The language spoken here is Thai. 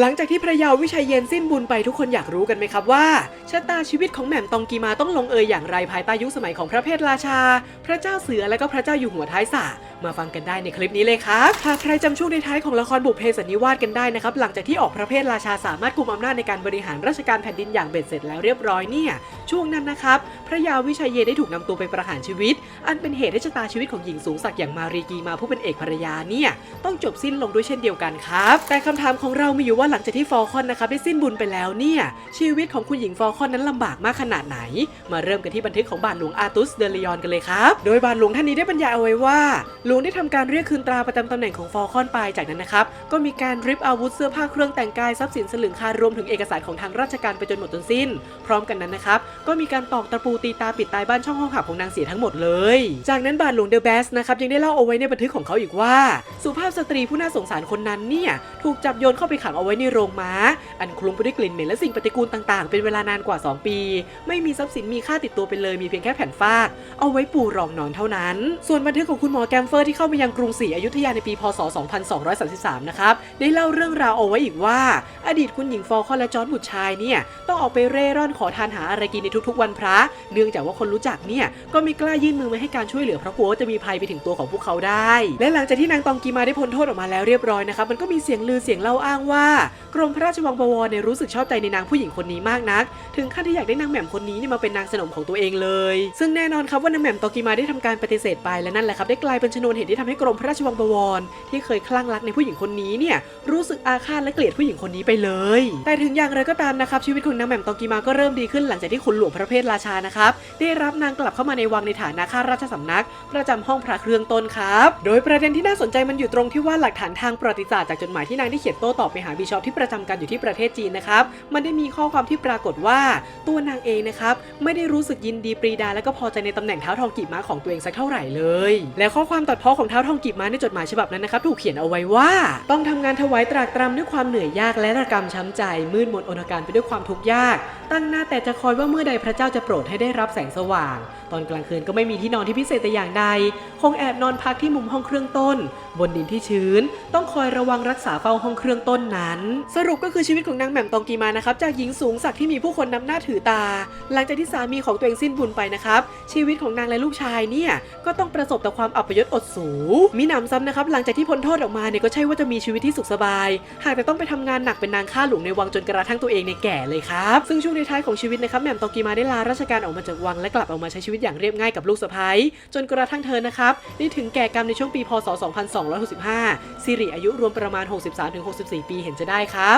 หลังจากที่พระยาวิชัยเย็นสิ้นบุญไปทุกคนอยากรู้กันไหมครับว่าชะตาชีวิตของแหม่มตองกีมาต้องลงเอยอย่างไรภายใต้ยุคสมัยของพระเพทราชา พระเจ้าเสือและก็พระเจ้าอยู่หัวท้ายสระมาฟังกันได้ในคลิปนี้เลยครับหากใครจำช่วงในท้ายของละครบุพเพสันนิวาสกันได้นะครับหลังจากที่ออกพระเพทราชาสามารถกุมอำนาจในการบริหารราชการแผ่นดินอย่างเบ็ดเสร็จแล้วเรียบร้อยเนี่ยช่วงนั้นนะครับพระยาวิชัยเย็นได้ถูกนำตัวไปประหารชีวิต อันเป็นเหตุให้ชะตาชีวิตของหญิงสูงศักดิ์อย่างมารีกีมาผู้เป็นเอกภรรยาเนี่ยต้องจบสิ้นลงด้วยเช่นเดียวกันครับ แต่คำถามของเรามีอยู่ว่าหลังจากที่ฟอลคอนนะครับได้สิ้นบุญไปแล้วเนี่ยชีวิตของคุณหญิงฟอลคอนนั้นลำบากมากขนาดไหน มาเริ่มกันที่บันทึกของบาทหลวงอาตุสเดลียอนกันเลยครับโดยบาทหลวงท่านนี้ได้บรรยายเอาไว้ว่าหลวงได้ทำการเรียกคืนตราประจำตำแหน่งของฟอลคอนไปจากนั้นนะครับก็มีการริบอาวุธเสื้อผ้าเครื่องแต่งกายทรัพย์สินสลึงคารวมถึงเอกสารของทางราชการไปจนหมดจนสิ้น พร้อมกันนั้นนะครับก็มีการตอกตะปูตีตาปิดตายบ้านช่องห้องหับของนางเสียทั้งหมดเลย จากนั้นบาทหลวงเดอะแบสนะครับยังได้เล่าเอาไว้ในบันทึกของเขาอีกว่า สุภาพสตรีผู้น่าสงสารคนนั้นเนี่ยถูกจับโยนเข้าไปขังเอาไว้ในโรงม้า อันคลุ้งไปด้วยกลิ่นเหม็นและสิ่งปฏิกูลต่างๆ เป็นเวลานานกว่า 2 ปี ไม่มีทรัพย์สินมีค่าติดตัวไปเลยมีเพียงแค่แผ่นฟาก เอาไว้ปูรองนอนเท่านั้น ส่วนบันทึกของคุณหมอแกมเฟอร์ที่เข้ามายังกรุงศรีอยุธยาในปีพศ 2233 นะครับ ได้เล่าเรื่องราวเอาไว้อีกว่า อดีตคุณหญิงฟอลคอนและจอร์ดบุตรชายเนี่ยต้องออกไปเร่ร่อนขอทานหาอะไรกินในทุกๆ วันพระ เนื่องจากว่าคนรู้จักเนี่ยก็ไม่กล้ายื่นมือมาให้การช่วยเหลือเพราะกลัวจะมีภัยไปถึงตัวของพวกเขาได้ และหลังจากที่นางตองกีมาได้พ้นโทษออกมาแล้วเรียบร้อยนะครับมันก็มีเสียงลือเสียงเล่าอ้างว่ากรมพระราชวังบวรเนี่ยรู้สึกชอบใจในนางผู้หญิงคนนี้มากนัก ถึงขั้นที่อยากได้นางแหม่มคนนี้เนี่ยมาเป็นนางสนมของตัวเองเลย ซึ่งแน่นอนครับว่านางแหม่มตอกีมาได้ทำการปฏิเสธไปและนั่นแหละครับได้กลายเป็นชนวนเหตุที่ทำให้กรมพระราชวังบวร ที่เคยคลั่งรักในผู้หญิงคนนี้เนี่ยรู้สึกอาฆาตและเกลียดผู้หญิงคนนี้ไปเลย แต่ถึงอย่างไรก็ตามนะครับชีวิตของนางแหม่มตอกีมาก็เริ่มดีขึ้นหลังจากที่ขุนหลวงพระเพทราชานะครับได้รับนางกลับเข้ามาในวังในฐานะข้าราชสำนัก ประจำห้องพระเครื่องต้นครับ โดยประเด็นที่น่าสนใจมันอยู่ตรงที่ว่าหลักฐานทางประวัติศาสตร์จากจดหมายที่นางได้เขียนโต้ตอบไปหาบิชอปที่ประจำการอยู่ที่ประเทศจีนนะครับ มันได้มีข้อความที่ปรากฏว่า ตัวนางเองนะครับไม่ได้รู้สึกยินดีปรีดาและก็พอใจในตำแหน่งเท้าทองกีบม้าของตัวเองสักเท่าไหร่เลย และข้อความตัดพ้อของเท้าทองกีบม้าในจดหมายฉบับนั้นนะครับถูกเขียนเอาไว้ว่าต้องทำงานถวายตรากตรำด้วยความเหนื่อยยากและระกำช้ำใจ มืดมนอนการไปด้วยความทุกข์ยาก ตั้งหน้าแต่จะคอยว่าเมื่อใดพระเจ้าจะโปรดให้ได้รับแสงสว่าง ตอนกลางคืนก็ไม่มีที่นอนที่พิเศษแต่อย่างใด คงแอบนอนพักที่มุมห้องเครื่องต้น บนดินที่ชื้น ต้องคอยระวังรักษาเฝ้าห้องเครื่องต้นนั้นสรุปก็คือชีวิตของนางแหม่มตองกีมานะครับจากหญิงสูงศักดิ์ที่มีผู้คนนำหน้าถือตา หลังจากที่สามีของตัวเองสิ้นบุญไปนะครับ ชีวิตของนางและลูกชายเนี่ยก็ต้องประสบแต่ความอับยศอดสูมีหนำซ้ำนะครับหลังจากที่พ้นโทษออกมาเนี่ยก็ใช่ว่าจะมีชีวิตที่สุขสบาย หากแต่ต้องไปทำงานหนักเป็นนางข้าหลวงในวังจนกระทั่งตัวเองในแก่เลยครับซึ่งช่วงในท้ายของชีวิตนะครับแหม่มตองกีมาได้ลาราชการออกมาจากวังและกลับออกมาใช้ชีวิตอย่างเรียบง่ายกับลูกสะใภ้จนกระทั่งเธอนะครับได้ถึงแก่กรรมในช่วงปีพศ 2265สิริอายุรวมประมาณ 63-64 ปีเห็นจะได้ครับ